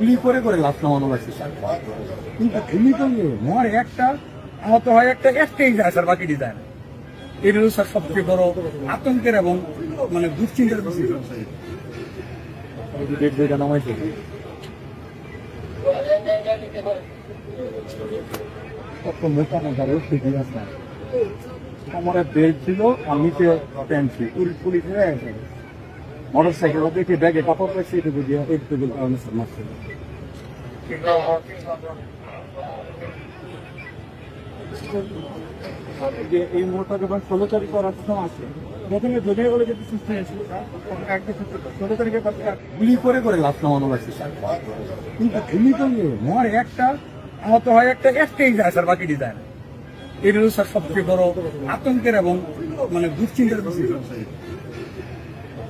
গুলি করে করে লাশ নামানো লাগছে স্যার। কিন্তু এমনি তো মর একটা আহত হয় একটা একটাই যায় স্যার বাকি ডিজাইন এটা হলো স্যার সবচেয়ে বড় আতঙ্কের এবং মানে দুশ্চিন্তার বিষয়। কত মোটা মোটা ঠিকই আছে কোমরে বেল্ট ছিল আর নিচে প্যান্ট ছিল। পুলিশ হয়ে গেছে। মোটর দেখে ব্যাগে কাপড় পাইছে এটা বুঝিয়ে একটু কারণে মারছে এই ষোলো তারিখ করার সময় আছে কিন্তু ইয়ে, একটা হয় একটা একটাই যায় স্যার স্যার সবচেয়ে বড় আতঙ্কের এবং মানে দুশ্চিন্তার বিষয়